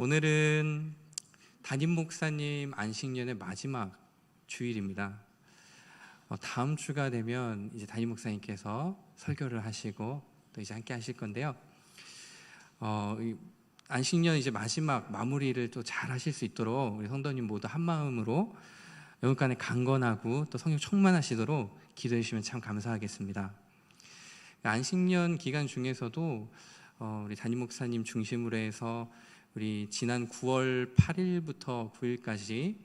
오늘은 담임 목사님 안식년의 마지막 주일입니다. 어, 다음 주가 되면 이제 담임 목사님께서 설교를 하시고 또 이제 함께 하실 건데요. 어, 이 안식년 이제 마지막 마무리를 또 잘 하실 수 있도록 우리 성도님 모두 한 마음으로 영육간에 강건하고 또 성령 충만하시도록 기도해 주시면 참 감사하겠습니다. 안식년 기간 중에서도 어, 우리 담임 목사님 중심으로 해서 우리 지난 9월 8일부터 9일까지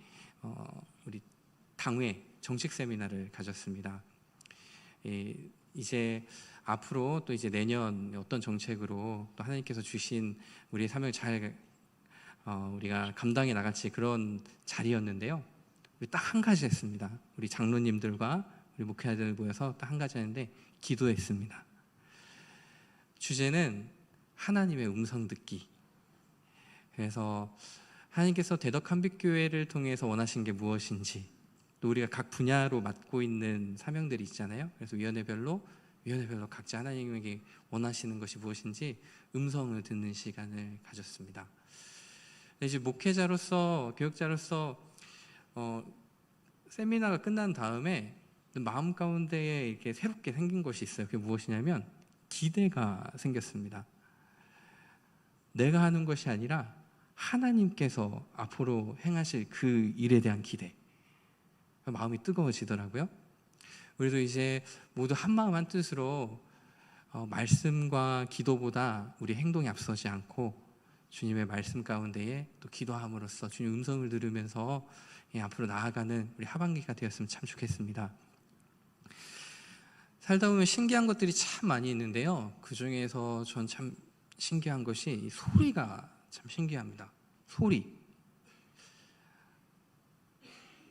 어, 우리 당회 정식 세미나를 가졌습니다. 예, 이제 앞으로 또 이제 내년 어떤 정책으로 또 하나님께서 주신 우리의 사명을 잘 어, 우리가 감당해 나갈지 그런 자리였는데요. 우리 딱 한 가지 했습니다. 우리 장로님들과 우리 목회자들 모여서 딱 한 가지 했는데 기도했습니다. 주제는 하나님의 음성 듣기. 그래서 하나님께서 대덕 한빛교회를 통해서 원하신 게 무엇인지 또 우리가 각 분야로 맡고 있는 사명들이 있잖아요. 그래서 위원회별로 위원회별로 각자 하나님에게 원하시는 것이 무엇인지 음성을 듣는 시간을 가졌습니다. 이제 목회자로서 교육자로서 어, 세미나가 끝난 다음에 마음 가운데에 이렇게 새롭게 생긴 것이 있어요. 그게 무엇이냐면 기대가 생겼습니다. 내가 하는 것이 아니라 하나님께서 앞으로 행하실 그 일에 대한 기대. 마음이 뜨거워지더라고요. 우리도 이제 모두 한 마음 한 뜻으로 어, 말씀과 기도보다 우리 행동이 앞서지 않고 주님의 말씀 가운데에 또 기도함으로써 주님 음성을 들으면서 예, 앞으로 나아가는 우리 하반기가 되었으면 참 좋겠습니다. 살다 보면 신기한 것들이 참 많이 있는데요. 그 중에서 전 참 신기한 것이 이 소리가 참 신기합니다. 소리.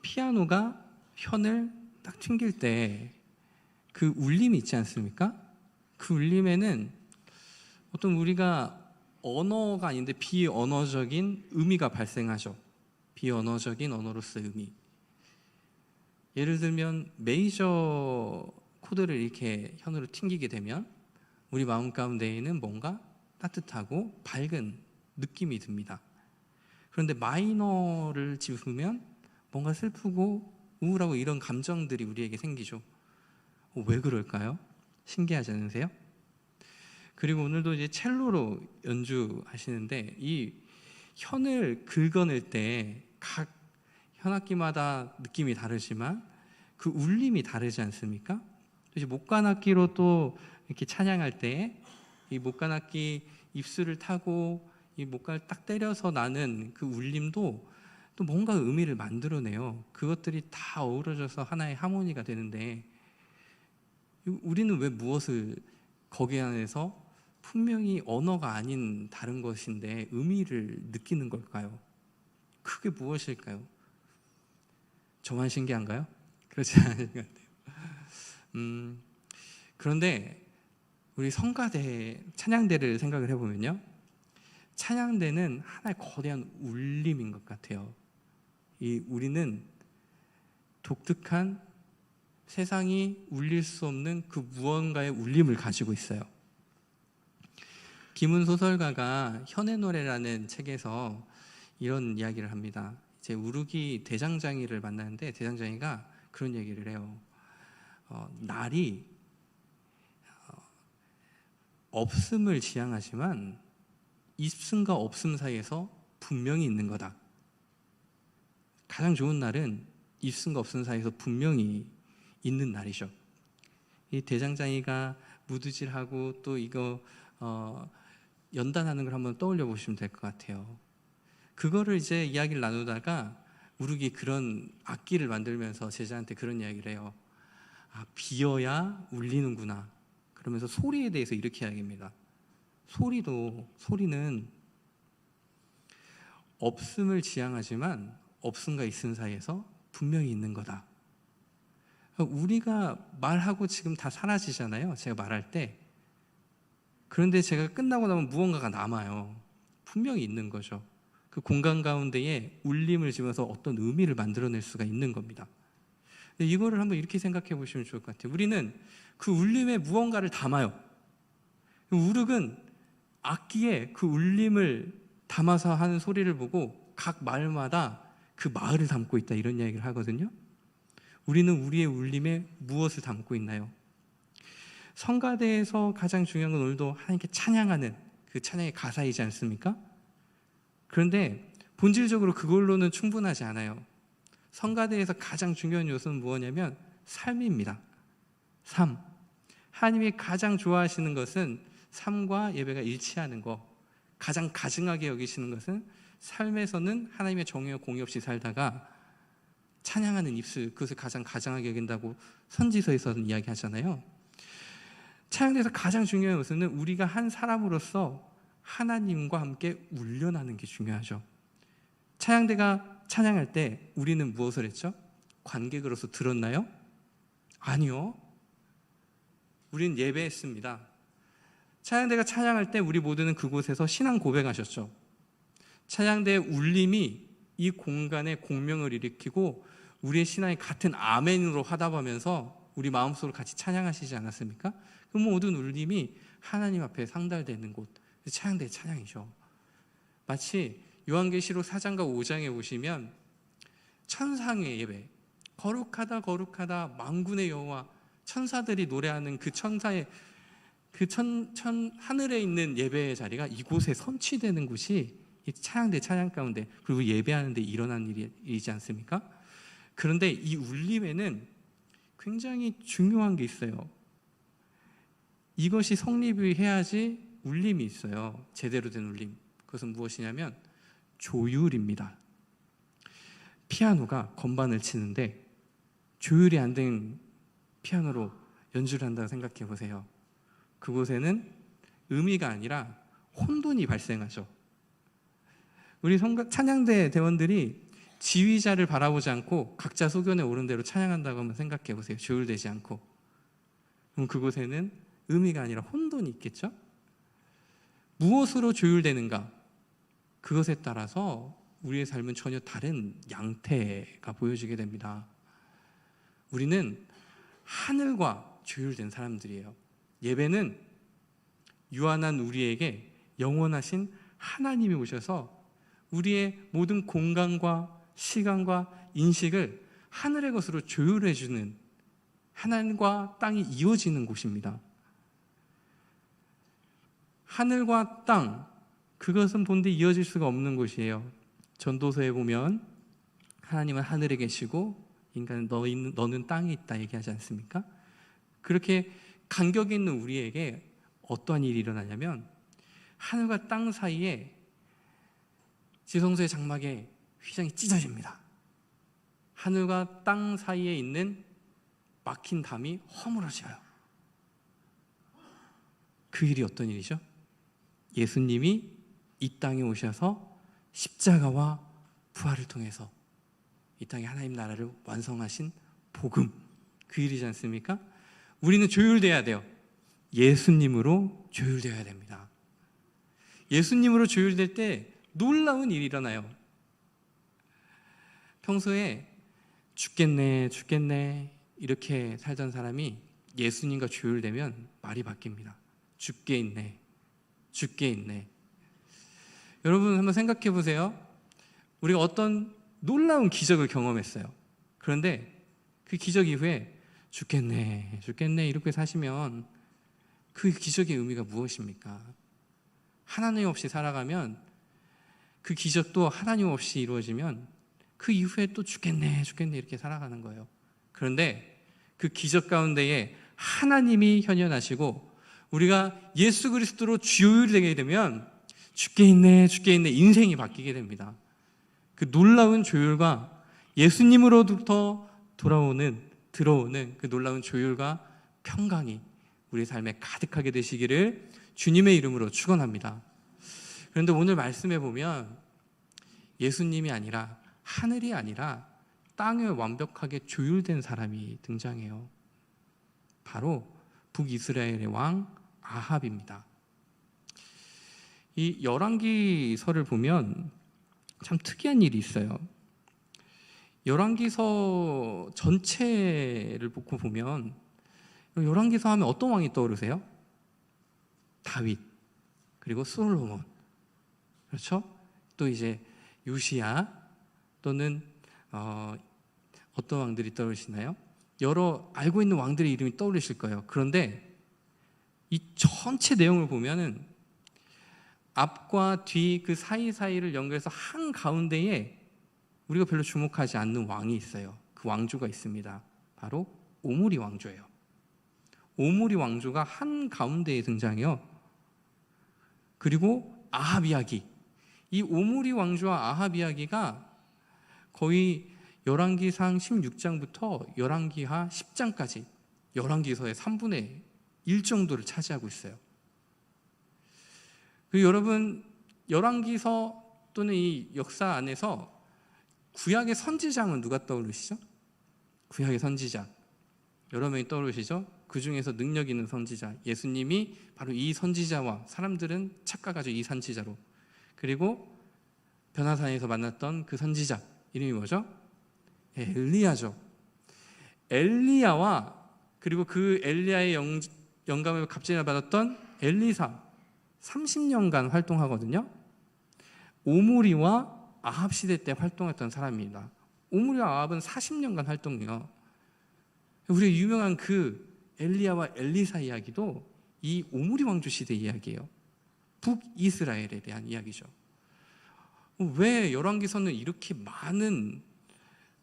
피아노가 현을 딱 튕길 때 그 울림이 있지 않습니까? 그 울림에는 어떤 우리가 언어가 아닌데 비언어적인 의미가 발생하죠. 비언어적인 언어로서의 의미. 예를 들면 메이저 코드를 이렇게 현으로 튕기게 되면 우리 마음 가운데에는 뭔가 따뜻하고 밝은 느낌이 듭니다. 그런데 마이너를 짚으면 뭔가 슬프고 우울하고 이런 감정들이 우리에게 생기죠. 어, 왜 그럴까요? 신기하지 않으세요? 그리고 오늘도 이제 첼로로 연주하시는데 이 현을 긁어낼 때 각 현악기마다 느낌이 다르지만 그 울림이 다르지 않습니까? 이제 목관악기로 또 이렇게 찬양할 때 이 목관악기 입술을 타고 이 목관을 딱 때려서 나는 그 울림도 또 뭔가 의미를 만들어내요. 그것들이 다 어우러져서 하나의 하모니가 되는데 우리는 왜 무엇을 거기 안에서 분명히 언어가 아닌 다른 것인데 의미를 느끼는 걸까요? 그게 무엇일까요? 저만 신기한가요? 그렇지 않은 것 같아요. 음, 그런데 우리 성가대 찬양대를 생각을 해보면요, 찬양대는 하나의 거대한 울림인 것 같아요. 이 우리는 독특한 세상이 울릴 수 없는 그 무언가의 울림을 가지고 있어요. 김은 소설가가 현의 노래라는 책에서 이런 이야기를 합니다. 이제 우르기 대장장이를 만나는데 대장장이가 그런 얘기를 해요. 어, 날이 어, 없음을 지향하지만 있음과 없음 사이에서 분명히 있는 거다. 가장 좋은 날은 있음과 없음 사이에서 분명히 있는 날이죠. 이 대장장이가 무드질하고 또 이거 어, 연단하는 걸 한번 떠올려 보시면 될 것 같아요. 그거를 이제 이야기를 나누다가 우르기 그런 악기를 만들면서 제자한테 그런 이야기를 해요. 아, 비어야 울리는구나. 그러면서 소리에 대해서 이렇게 이야기합니다. 소리도 소리는 없음을 지향하지만 없음과 있음 사이에서 분명히 있는 거다. 우리가 말하고 지금 다 사라지잖아요. 제가 말할 때. 그런데 제가 끝나고 나면 무언가가 남아요. 분명히 있는 거죠. 그 공간 가운데에 울림을 지면서 어떤 의미를 만들어낼 수가 있는 겁니다. 이거를 한번 이렇게 생각해 보시면 좋을 것 같아요. 우리는 그 울림에 무언가를 담아요. 우륵은 악기에 그 울림을 담아서 하는 소리를 보고 각 마을마다 그 마을을 담고 있다 이런 이야기를 하거든요. 우리는 우리의 울림에 무엇을 담고 있나요? 성가대에서 가장 중요한 건 오늘도 하나님께 찬양하는 그 찬양의 가사이지 않습니까? 그런데 본질적으로 그걸로는 충분하지 않아요. 성가대에서 가장 중요한 요소는 무엇냐면 삶입니다. 삶. 하나님이 가장 좋아하시는 것은 삶과 예배가 일치하는 거. 가장 가증하게 여기시는 것은 삶에서는 하나님의 정의와 공의 없이 살다가 찬양하는 입술 그것을 가장 가장하게 여긴다고 선지서에서는 이야기하잖아요. 찬양대에서 가장 중요한 것은 우리가 한 사람으로서 하나님과 함께 울려나는 게 중요하죠. 찬양대가 찬양할 때 우리는 무엇을 했죠? 관객으로서 들었나요? 아니요. 우리는 예배했습니다. 찬양대가 찬양할 때 우리 모두는 그곳에서 신앙 고백하셨죠. 찬양대의 울림이 이 공간에 공명을 일으키고 우리의 신앙이 같은 아멘으로 화답하면서 우리 마음속으로 같이 찬양하시지 않았습니까? 그 모든 울림이 하나님 앞에 상달되는 곳, 찬양대 찬양이죠. 마치 요한계시록 4장과 5장에 보시면 천상의 예배, 거룩하다 거룩하다 만군의 여호와 천사들이 노래하는 그 천사의 그 천, 천 하늘에 있는 예배의 자리가 이곳에 선취되는 곳이 이 찬양대 찬양 가운데 그리고 예배하는데 일어난 일이지 않습니까? 그런데 이 울림에는 굉장히 중요한 게 있어요. 이것이 성립이 해야지 울림이 있어요. 제대로 된 울림. 그것은 무엇이냐면 조율입니다. 피아노가 건반을 치는데 조율이 안 된 피아노로 연주를 한다고 생각해 보세요. 그곳에는 의미가 아니라 혼돈이 발생하죠. 우리 찬양대 대원들이 지휘자를 바라보지 않고 각자 소견에 오른 대로 찬양한다고 한번 생각해 보세요. 조율되지 않고. 그럼 그곳에는 의미가 아니라 혼돈이 있겠죠? 무엇으로 조율되는가? 그것에 따라서 우리의 삶은 전혀 다른 양태가 보여지게 됩니다. 우리는 하늘과 조율된 사람들이에요. 예배는 유한한 우리에게 영원하신 하나님이 오셔서 우리의 모든 공간과 시간과 인식을 하늘의 것으로 조율해 주는 하늘과 땅이 이어지는 곳입니다. 하늘과 땅 그것은 본데 이어질 수가 없는 곳이에요. 전도서에 보면 하나님은 하늘에 계시고 인간은 너는 땅에 있다 얘기하지 않습니까? 그렇게 간격이 있는 우리에게 어떠한 일이 일어나냐면 하늘과 땅 사이에 지성소의 장막에 휘장이 찢어집니다. 하늘과 땅 사이에 있는 막힌 담이 허물어져요. 그 일이 어떤 일이죠? 예수님이 이 땅에 오셔서 십자가와 부활을 통해서 이 땅에 하나님 나라를 완성하신 복음 그 일이지 않습니까? 우리는 조율돼야 돼요. 예수님으로 조율되어야 됩니다. 예수님으로 조율될 때 놀라운 일이 일어나요. 평소에 죽겠네, 죽겠네 이렇게 살던 사람이 예수님과 조율되면 말이 바뀝니다. 죽게 있네, 죽게 있네. 여러분 한번 생각해 보세요. 우리가 어떤 놀라운 기적을 경험했어요. 그런데 그 기적 이후에 죽겠네, 죽겠네 이렇게 사시면 그 기적의 의미가 무엇입니까? 하나님 없이 살아가면 그 기적도 하나님 없이 이루어지면 그 이후에 또 죽겠네, 죽겠네 이렇게 살아가는 거예요. 그런데 그 기적 가운데에 하나님이 현현하시고 우리가 예수 그리스도로 주요되게 되면 죽게 있네, 죽게 있네 인생이 바뀌게 됩니다. 그 놀라운 조율과 예수님으로부터 돌아오는 들어오는 그 놀라운 조율과 평강이 우리 삶에 가득하게 되시기를 주님의 이름으로 축원합니다. 그런데 오늘 말씀해 보면 예수님이 아니라 하늘이 아니라 땅에 완벽하게 조율된 사람이 등장해요. 바로 북이스라엘의 왕 아합입니다. 이 열왕기서를 보면 참 특이한 일이 있어요. 열왕기서 전체를 보고 보면 열왕기서 하면 어떤 왕이 떠오르세요? 다윗 그리고 솔로몬 그렇죠? 또 이제 요시야 또는 어, 어떤 왕들이 떠오르시나요? 여러 알고 있는 왕들의 이름이 떠오르실 거예요. 그런데 이 전체 내용을 보면은 앞과 뒤 그 사이사이를 연결해서 한 가운데에 우리가 별로 주목하지 않는 왕이 있어요. 그 왕조가 있습니다. 바로 오므리 왕조예요. 오므리 왕조가 한 가운데에 등장해요. 그리고 아합 이야기. 이 오므리 왕조와 아합 이야기가 거의 열왕기상 16장부터 열왕기하 10장까지 열왕기서의 3분의 1 정도를 차지하고 있어요. 그리고 여러분 열왕기서 또는 이 역사 안에서 구약의 선지자는 누가 떠오르시죠? 구약의 선지자 여러 명이 떠오르시죠? 그 중에서 능력 있는 선지자 예수님이 바로 이 선지자와 사람들은 착각하죠 이 선지자로 그리고 변화산에서 만났던 그 선지자 이름이 뭐죠? 엘리야죠. 엘리야와 그리고 그 엘리야의 영, 영감을 갑자기 받았던 엘리사 30년간 활동하거든요. 오므리와 아합 시대 때 활동했던 사람입니다. 오므리와 아합은 40년간 활동해요. 우리 유명한 그 엘리야와 엘리사 이야기도 이 오므리 왕조 시대 이야기예요. 북이스라엘에 대한 이야기죠. 왜 열왕기서는 이렇게 많은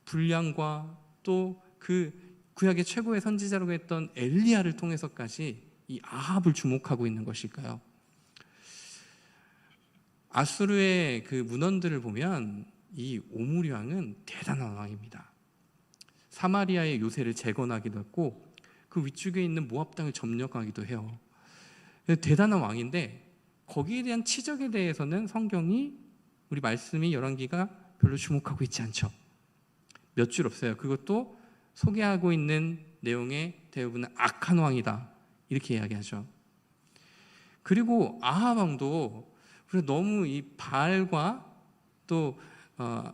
분량과 또 그 구약의 최고의 선지자라고 했던 엘리야를 통해서까지 이 아합을 주목하고 있는 것일까요? 아수르의 그 문헌들을 보면 이 오므리 왕은 대단한 왕입니다. 사마리아의 요새를 재건하기도 했고 그 위쪽에 있는 모압 땅을 점령하기도 해요. 대단한 왕인데 거기에 대한 치적에 대해서는 성경이 우리 말씀이 열왕기가 별로 주목하고 있지 않죠. 몇 줄 없어요. 그것도 소개하고 있는 내용의 대부분은 악한 왕이다 이렇게 이야기하죠. 그리고 아하 왕도 우리가 너무 이 바알과 또이 어,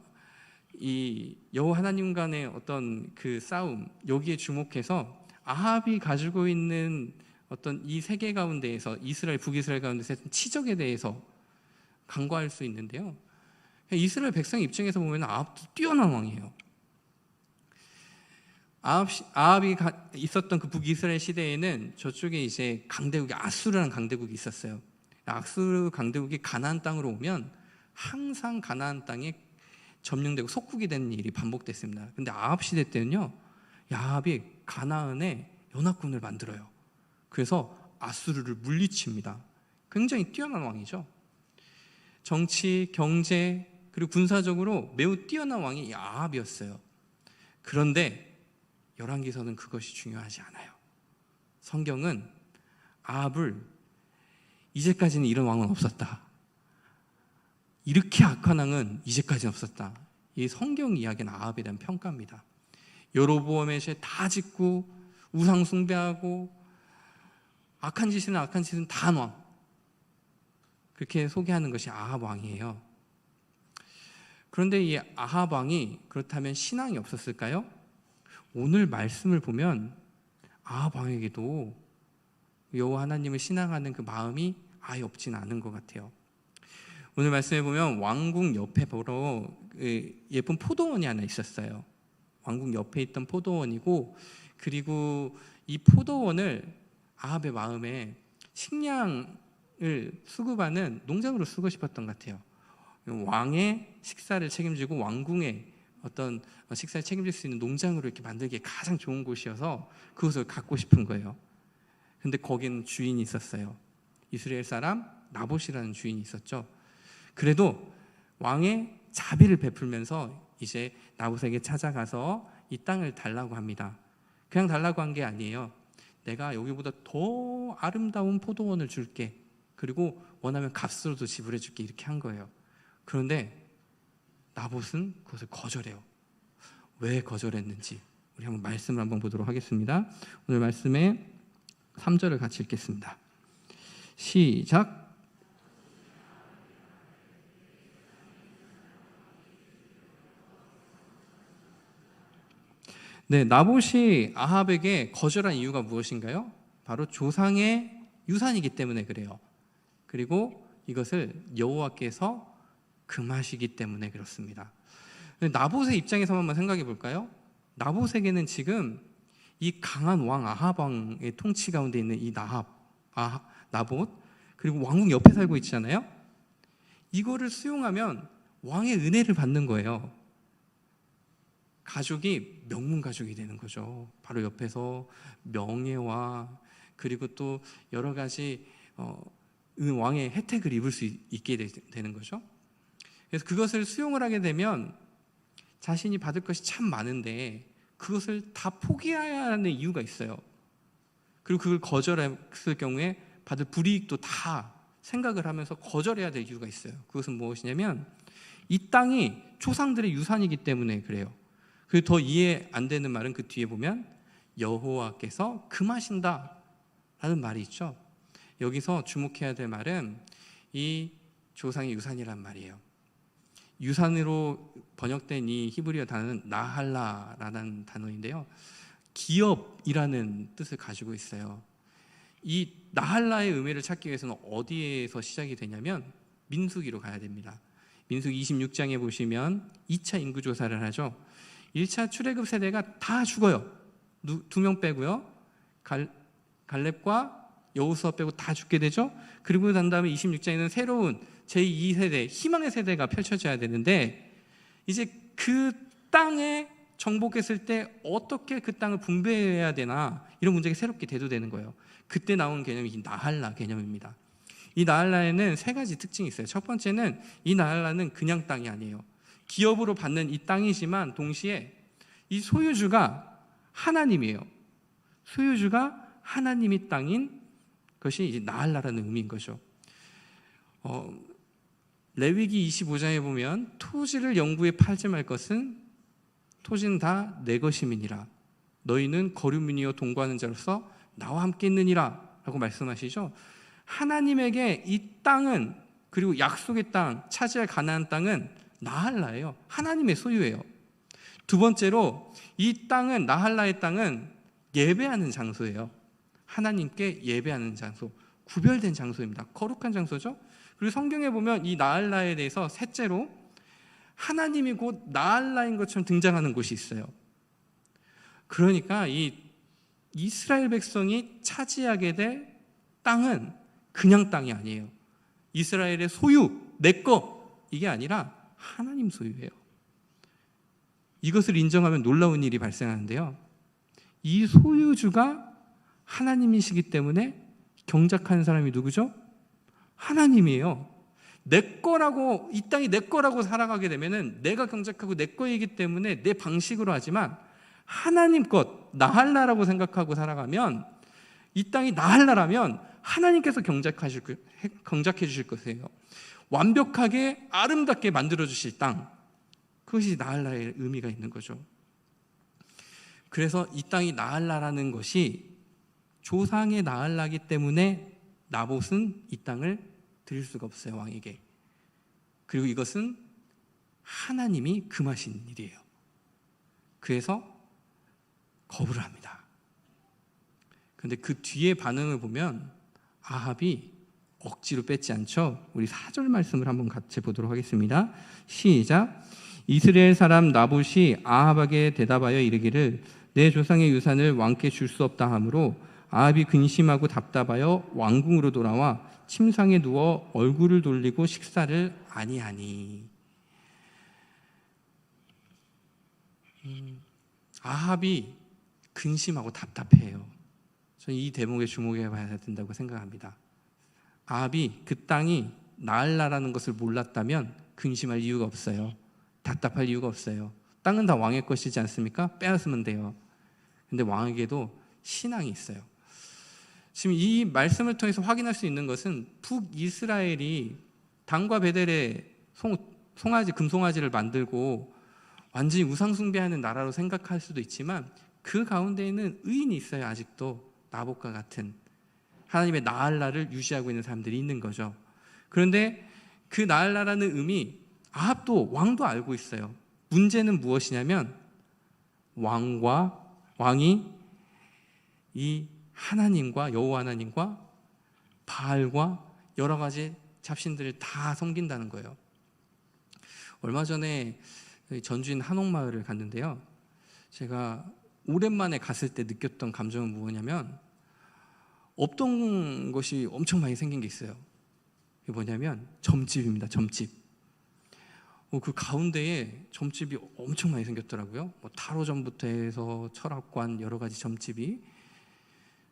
여호와 하나님 간의 어떤 그 싸움 여기에 주목해서 아합이 가지고 있는 어떤 이 세계 가운데에서 이스라엘 북이스라엘 가운데서 치적에 대해서 간과할 수 있는데요. 이스라엘 백성 입장에서 보면 아합도 뛰어난 왕이에요. 아합, 아합이 있었던 그 북이스라엘 시대에는 저쪽에 이제 강대국이 아수르라는 강대국이 있었어요. 아수르 강대국이 가나안 땅으로 오면 항상 가나안 땅에 점령되고 속국이 되는 일이 반복됐습니다. 근데 아합 시대 때는요, 야합이 가나안에 연합군을 만들어요. 그래서 아수르를 물리칩니다. 굉장히 뛰어난 왕이죠. 정치, 경제, 그리고 군사적으로 매우 뛰어난 왕이 아합이었어요. 그런데 열왕기서는 그것이 중요하지 않아요. 성경은 아합을 이제까지는 이런 왕은 없었다. 이렇게 악한 왕은 이제까지는 없었다. 이 성경 이야기는 아합에 대한 평가입니다. 여로보암의 죄다 짓고 우상 숭배하고 악한 짓은 악한 짓은 다 왕. 그렇게 소개하는 것이 아합 왕이에요. 그런데 이 아합 왕이 그렇다면 신앙이 없었을까요? 오늘 말씀을 보면 아합 왕에게도 여호와 하나님을 신앙하는 그 마음이 아예 없지는 않은 것 같아요. 오늘 말씀에 보면 왕궁 옆에 보러 그 예쁜 포도원이 하나 있었어요. 왕궁 옆에 있던 포도원이고 그리고 이 포도원을 아합의 마음에 식량을 수급하는 농장으로 쓰고 싶었던 것 같아요. 왕의 식사를 책임지고 왕궁의 어떤 식사를 책임질 수 있는 농장으로 이렇게 만들기에 가장 좋은 곳이어서 그것을 갖고 싶은 거예요. 근데 거기는 주인이 있었어요. 이스라엘 사람 나봇이라는 주인이 있었죠. 그래도 왕의 자비를 베풀면서 이제 나봇에게 찾아가서 이 땅을 달라고 합니다. 그냥 달라고 한 게 아니에요. 내가 여기보다 더 아름다운 포도원을 줄게. 그리고 원하면 값으로도 지불해 줄게. 이렇게 한 거예요. 그런데 나봇은 그것을 거절해요. 왜 거절했는지 우리 한번 말씀을 한번 보도록 하겠습니다. 오늘 말씀에 3절을 같이 읽겠습니다. 시작. 네, 나봇이 아합에게 거절한 이유가 무엇인가요? 바로 조상의 유산이기 때문에 그래요. 그리고 이것을 여호와께서 금하시기 때문에 그렇습니다. 나봇의 입장에서만 생각해 볼까요? 나봇에게는 지금 이 강한 왕 아합 왕의 통치 가운데 있는 이 나합, 아, 나봇 그리고 왕궁 옆에 살고 있잖아요. 이거를 수용하면 왕의 은혜를 받는 거예요. 가족이 명문 가족이 되는 거죠. 바로 옆에서 명예와 그리고 또 여러 가지 어, 왕의 혜택을 입을 수 있게 되는 거죠. 그래서 그것을 수용을 하게 되면 자신이 받을 것이 참 많은데 그것을 다 포기해야 하는 이유가 있어요. 그리고 그걸 거절했을 경우에 받을 불이익도 다 생각을 하면서 거절해야 될 이유가 있어요. 그것은 무엇이냐면 이 땅이 조상들의 유산이기 때문에 그래요. 그 더 이해 안 되는 말은 그 뒤에 보면 여호와께서 금하신다라는 말이 있죠. 여기서 주목해야 될 말은 이 조상의 유산이란 말이에요. 유산으로 번역된 이 히브리어 단어는 나할라라는 단어인데요. 기업이라는 뜻을 가지고 있어요. 이 나할라의 의미를 찾기 위해서는 어디에서 시작이 되냐면 민수기로 가야 됩니다. 민수기 26장에 보시면 2차 인구 조사를 하죠. 1차 출애굽 세대가 다 죽어요. 두 명 빼고요. 갈, 갈렙과 여호수아 빼고 다 죽게 되죠. 그리고 난 다음에 26장에는 새로운 제2세대 희망의 세대가 펼쳐져야 되는데 이제 그 땅에 정복했을 때 어떻게 그 땅을 분배해야 되나 이런 문제가 새롭게 대두되는 거예요. 그때 나온 개념이 이 나할라 개념입니다. 이 나할라에는 세 가지 특징이 있어요. 첫 번째는 이 나할라는 그냥 땅이 아니에요. 기업으로 받는 이 땅이지만 동시에 이 소유주가 하나님이에요. 소유주가 하나님이 땅인 것이 이제 나할라라는 의미인 거죠. 어, 레위기 25장에 보면 토지를 영구에 팔지 말 것은 토지는 다 내 것임이니라. 너희는 거류민이요 동거하는 자로서 나와 함께 있느니라 라고 말씀하시죠. 하나님에게 이 땅은 그리고 약속의 땅, 차지할 가나안 땅은 나할라예요. 하나님의 소유예요. 두 번째로 이 땅은 나할라의 땅은 예배하는 장소예요. 하나님께 예배하는 장소, 구별된 장소입니다. 거룩한 장소죠. 그리고 성경에 보면 이 나할라에 대해서 셋째로 하나님이 곧 나할라인 것처럼 등장하는 곳이 있어요. 그러니까 이 이스라엘 백성이 차지하게 될 땅은 그냥 땅이 아니에요. 이스라엘의 소유, 내 거, 이게 아니라 하나님 소유예요. 이것을 인정하면 놀라운 일이 발생하는데요. 이 소유주가 하나님이시기 때문에 경작하는 사람이 누구죠? 하나님이에요. 내 거라고 이 땅이 내 거라고 살아가게 되면은 내가 경작하고 내 거이기 때문에 내 방식으로 하지만 하나님 것 나할라라고 생각하고 살아가면 이 땅이 나할라라면 하나님께서 경작하실 경작해 주실 것이에요. 완벽하게 아름답게 만들어 주실 땅. 그것이 나할라의 의미가 있는 거죠. 그래서 이 땅이 나할라라는 것이 조상의 나할라기 때문에 나봇은 이 땅을 드릴 수가 없어요 왕에게. 그리고 이것은 하나님이 금하신 일이에요. 그래서 거부를 합니다. 그런데 그 뒤에 반응을 보면 아합이 억지로 뺏지 않죠. 우리 4절 말씀을 한번 같이 보도록 하겠습니다. 시작. 이스라엘 사람 나봇이 아합에게 대답하여 이르기를 내 조상의 유산을 왕께 줄 수 없다 하므로 아합이 근심하고 답답하여 왕궁으로 돌아와 침상에 누워 얼굴을 돌리고 식사를 아니하니. 음, 아합이 근심하고 답답해요. 저는 이 대목에 주목해 봐야 된다고 생각합니다. 아합이 그 땅이 나알라라는 것을 몰랐다면 근심할 이유가 없어요. 답답할 이유가 없어요. 땅은 다 왕의 것이지 않습니까? 빼앗으면 돼요. 근데 왕에게도 신앙이 있어요. 지금 이 말씀을 통해서 확인할 수 있는 것은 북이스라엘이 당과 베델의 송, 송아지 금송아지를 만들고 완전히 우상숭배하는 나라로 생각할 수도 있지만 그 가운데에는 의인이 있어요 아직도 나복과 같은 하나님의 나알라를 유지하고 있는 사람들이 있는 거죠. 그런데 그 나알라라는 의미 아합도 왕도 알고 있어요. 문제는 무엇이냐면 왕과 왕이 이 하나님과 여호와 하나님과 바알과 여러 가지 잡신들을 다 섬긴다는 거예요. 얼마 전에 전주인 한옥마을을 갔는데요. 제가 오랜만에 갔을 때 느꼈던 감정은 무엇냐면 없던 것이 엄청 많이 생긴 게 있어요. 이게 뭐냐면 점집입니다. 점집. 어, 그 가운데에 점집이 엄청 많이 생겼더라고요. 뭐 타로점부터 해서 철학관 여러 가지 점집이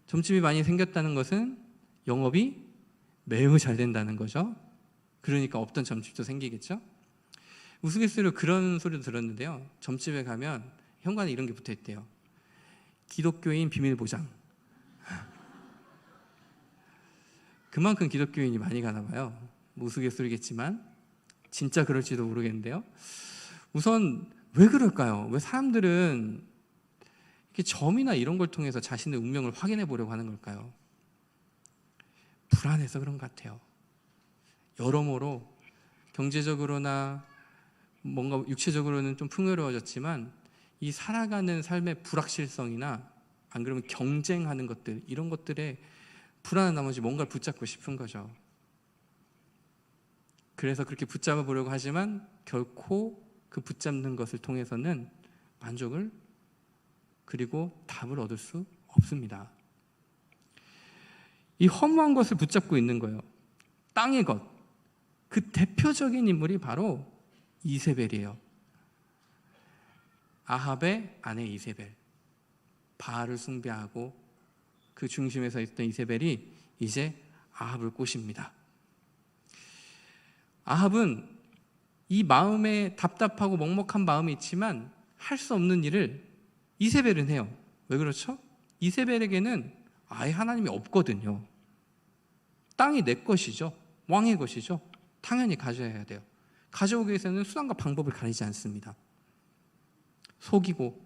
점집이 많이 생겼다는 것은 영업이 매우 잘 된다는 거죠. 그러니까 없던 점집도 생기겠죠. 우스갯소리로 그런 소리도 들었는데요. 점집에 가면 현관에 이런 게 붙어 있대요. 기독교인 비밀 보장. 그만큼 기독교인이 많이 가나 봐요. 뭐 우스갯소리겠지만 진짜 그럴지도 모르겠는데요. 우선 왜 그럴까요? 왜 사람들은 이렇게 점이나 이런 걸 통해서 자신의 운명을 확인해 보려고 하는 걸까요? 불안해서 그런 것 같아요. 여러모로 경제적으로나 뭔가 육체적으로는 좀 풍요로워졌지만 이 살아가는 삶의 불확실성이나 안 그러면 경쟁하는 것들 이런 것들에 불안한 나머지 뭔가를 붙잡고 싶은 거죠. 그래서 그렇게 붙잡아 보려고 하지만 결코 그 붙잡는 것을 통해서는 만족을 그리고 답을 얻을 수 없습니다. 이 허무한 것을 붙잡고 있는 거예요. 땅의 것. 그 대표적인 인물이 바로 이세벨이에요. 아합의 아내 이세벨. 바알을 숭배하고 그 중심에 서 있던 이세벨이 이제 아합을 꼬십니다. 아합은 이 마음에 답답하고 먹먹한 마음이 있지만 할 수 없는 일을 이세벨은 해요. 왜 그렇죠? 이세벨에게는 아예 하나님이 없거든요. 땅이 내 것이죠. 왕의 것이죠. 당연히 가져야 돼요. 가져오기 위해서는 수단과 방법을 가리지 않습니다. 속이고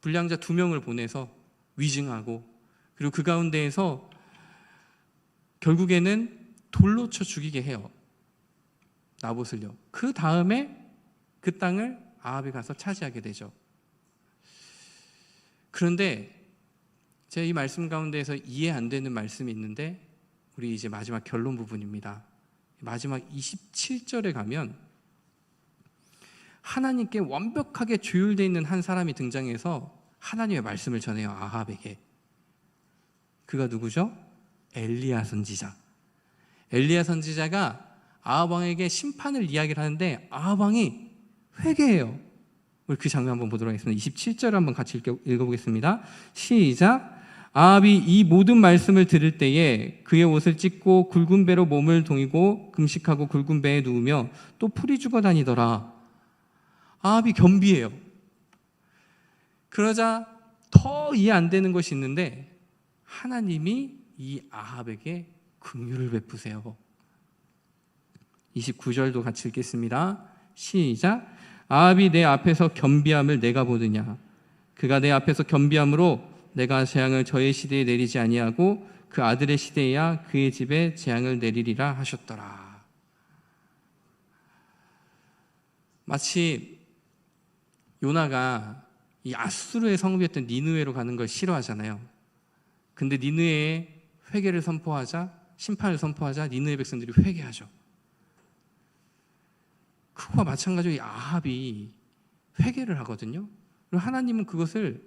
불량자 두 명을 보내서 위증하고 그리고 그 가운데에서 결국에는 돌로 쳐 죽이게 해요. 나봇을요. 그 다음에 그 땅을 아합이 가서 차지하게 되죠. 그런데 제가 이 말씀 가운데에서 이해 안 되는 말씀이 있는데 우리 이제 마지막 결론 부분입니다. 마지막 27절에 가면 하나님께 완벽하게 조율되어 있는 한 사람이 등장해서 하나님의 말씀을 전해요. 아합에게. 그가 누구죠? 엘리야 선지자. 엘리야 선지자가 아합 왕에게 심판을 이야기를 하는데 아합 왕이 회개해요. 우리 그 장면 한번 보도록 하겠습니다. 27절 한번 같이 읽어 보겠습니다. 시작. 아합이 이 모든 말씀을 들을 때에 그의 옷을 찢고 굵은 배로 몸을 동이고 금식하고 굵은 배에 누우며 또 풀이 죽어 다니더라. 아합이 겸비해요. 그러자 더 이해 안 되는 것이 있는데 하나님이 이 아합에게 긍휼을 베푸세요. 29절도 같이 읽겠습니다. 시작. 아합이 내 앞에서 겸비함을 내가 보느냐? 그가 내 앞에서 겸비함으로 내가 재앙을 저의 시대에 내리지 아니하고 그 아들의 시대에야 그의 집에 재앙을 내리리라 하셨더라. 마치 요나가 이 아수르의 성읍이었던 니누에로 가는 걸 싫어하잖아요. 근데 니누에에 회개를 선포하자 심판을 선포하자 니누의 백성들이 회개하죠. 그와 마찬가지로 이 아합이 회개를 하거든요. 그리고 하나님은 그것을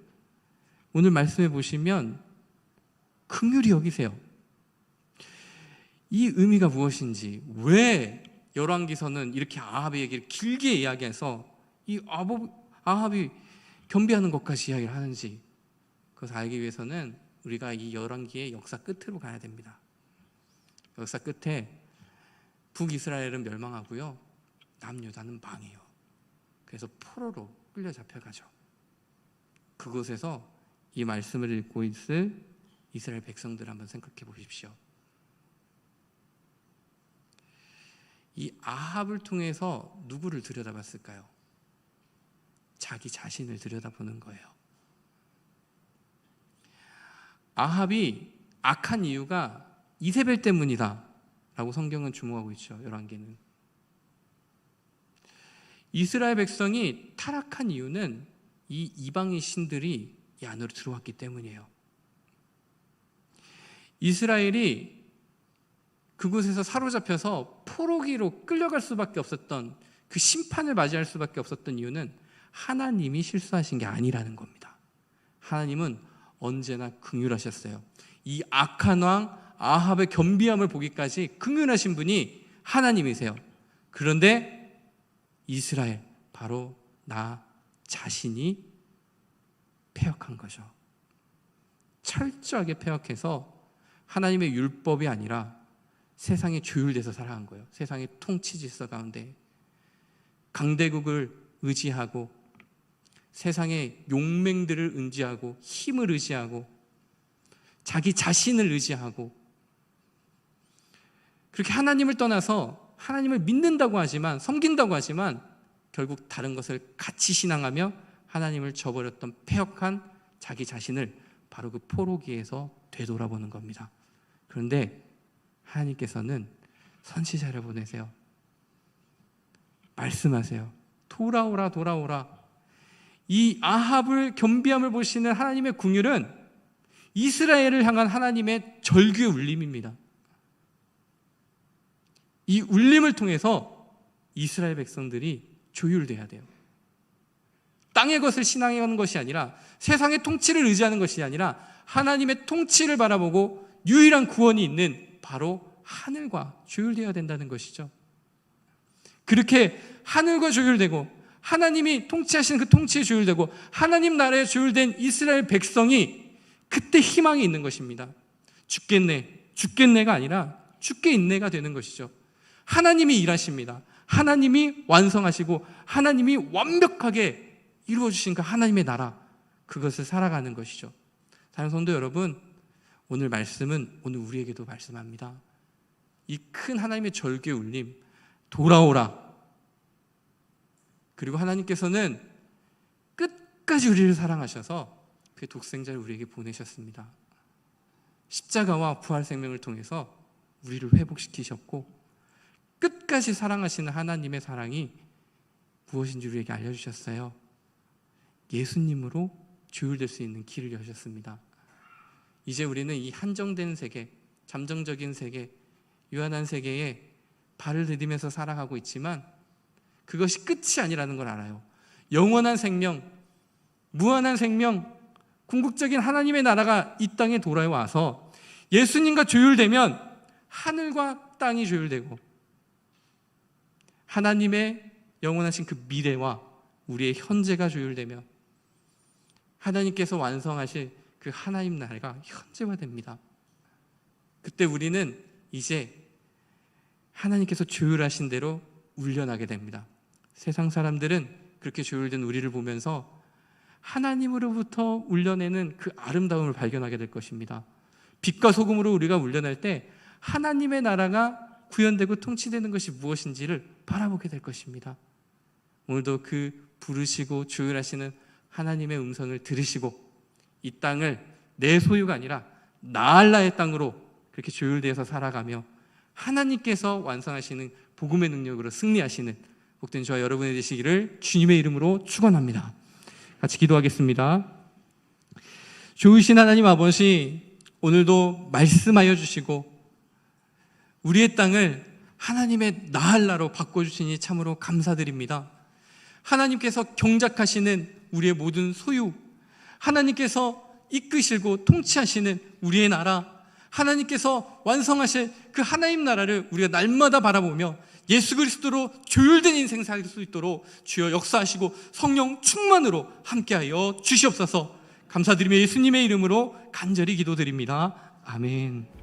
오늘 말씀해 보시면 긍휼히 여기세요. 이 의미가 무엇인지 왜 열왕기서는 이렇게 아합의 얘기를 길게 이야기해서 이 아합 이 겸비하는 것까지 이야기를 하는지 그것을 알기 위해서는 우리가 이 열왕기의 역사 끝으로 가야 됩니다. 역사 끝에 북이스라엘은 멸망하고요. 남유다는 망해요. 그래서 포로로 끌려 잡혀가죠. 그곳에서 이 말씀을 읽고 있을 이스라엘 백성들 한번 생각해 보십시오. 이 아합을 통해서 누구를 들여다봤을까요? 자기 자신을 들여다보는 거예요. 아합이 악한 이유가 이세벨 때문이다. 라고 성경은 주목하고 있죠. 열왕기는. 이스라엘 백성이 타락한 이유는 이 이방의 신들이 이 안으로 들어왔기 때문이에요. 이스라엘이 그곳에서 사로잡혀서 포로기로 끌려갈 수밖에 없었던 그 심판을 맞이할 수밖에 없었던 이유는 하나님이 실수하신 게 아니라는 겁니다. 하나님은 언제나 긍휼하셨어요. 이 악한 왕 아합의 겸비함을 보기까지 긍휼하신 분이 하나님이세요. 그런데 이스라엘 바로 나 자신이 폐역한 거죠. 철저하게 폐역해서 하나님의 율법이 아니라 세상에 조율돼서 살아간 거예요. 세상의 통치 질서 가운데 강대국을 의지하고 세상의 용맹들을 의지하고 힘을 의지하고 자기 자신을 의지하고 그렇게 하나님을 떠나서 하나님을 믿는다고 하지만 섬긴다고 하지만 결국 다른 것을 같이 신앙하며 하나님을 저버렸던 폐역한 자기 자신을 바로 그 포로기에서 되돌아보는 겁니다. 그런데 하나님께서는 선지자를 보내세요. 말씀하세요. 돌아오라 돌아오라. 이 아합을 겸비함을 보시는 하나님의 궁율은 이스라엘을 향한 하나님의 절규의 울림입니다. 이 울림을 통해서 이스라엘 백성들이 조율돼야 돼요. 땅의 것을 신앙하는 것이 아니라 세상의 통치를 의지하는 것이 아니라 하나님의 통치를 바라보고 유일한 구원이 있는 바로 하늘과 조율되어야 된다는 것이죠. 그렇게 하늘과 조율되고 하나님이 통치하시는 그 통치에 조율되고 하나님 나라에 조율된 이스라엘 백성이 그때 희망이 있는 것입니다. 죽겠네, 죽겠네가 아니라 죽게 있네가 되는 것이죠. 하나님이 일하십니다. 하나님이 완성하시고 하나님이 완벽하게 이루어 주신 그 하나님의 나라 그것을 살아가는 것이죠. 사랑 성도 여러분, 오늘 말씀은 오늘 우리에게도 말씀합니다. 이 큰 하나님의 절규 울림 돌아오라. 그리고 하나님께서는 끝까지 우리를 사랑하셔서 그 독생자를 우리에게 보내셨습니다. 십자가와 부활 생명을 통해서 우리를 회복시키셨고 끝까지 사랑하시는 하나님의 사랑이 무엇인지 우리에게 알려주셨어요. 예수님으로 조율될 수 있는 길을 여셨습니다. 이제 우리는 이 한정된 세계, 잠정적인 세계, 유한한 세계에 발을 디디면서 살아가고 있지만 그것이 끝이 아니라는 걸 알아요. 영원한 생명, 무한한 생명, 궁극적인 하나님의 나라가 이 땅에 돌아와서 예수님과 조율되면 하늘과 땅이 조율되고 하나님의 영원하신 그 미래와 우리의 현재가 조율되며 하나님께서 완성하실 그 하나님 나라가 현재화됩니다. 그때 우리는 이제 하나님께서 조율하신 대로 울려나게 됩니다. 세상 사람들은 그렇게 조율된 우리를 보면서 하나님으로부터 울려내는 그 아름다움을 발견하게 될 것입니다. 빛과 소금으로 우리가 울려낼 때 하나님의 나라가 구현되고 통치되는 것이 무엇인지를 바라보게 될 것입니다. 오늘도 그 부르시고 조율하시는 하나님의 음성을 들으시고 이 땅을 내 소유가 아니라 나알라의 땅으로 그렇게 조율되어서 살아가며 하나님께서 완성하시는 복음의 능력으로 승리하시는 복된 저와 여러분이 되시기를 주님의 이름으로 축원합니다. 같이 기도하겠습니다. 좋으신 하나님 아버지 오늘도 말씀하여 주시고 우리의 땅을 하나님의 나할라로 바꿔 주시니 참으로 감사드립니다. 하나님께서 경작하시는 우리의 모든 소유, 하나님께서 이끄시고 통치하시는 우리의 나라, 하나님께서 완성하실 그 하나님 나라를 우리가 날마다 바라보며 예수 그리스도로 조율된 인생 살 수 있도록 주여 역사하시고 성령 충만으로 함께하여 주시옵소서 감사드리며 예수님의 이름으로 간절히 기도드립니다. 아멘.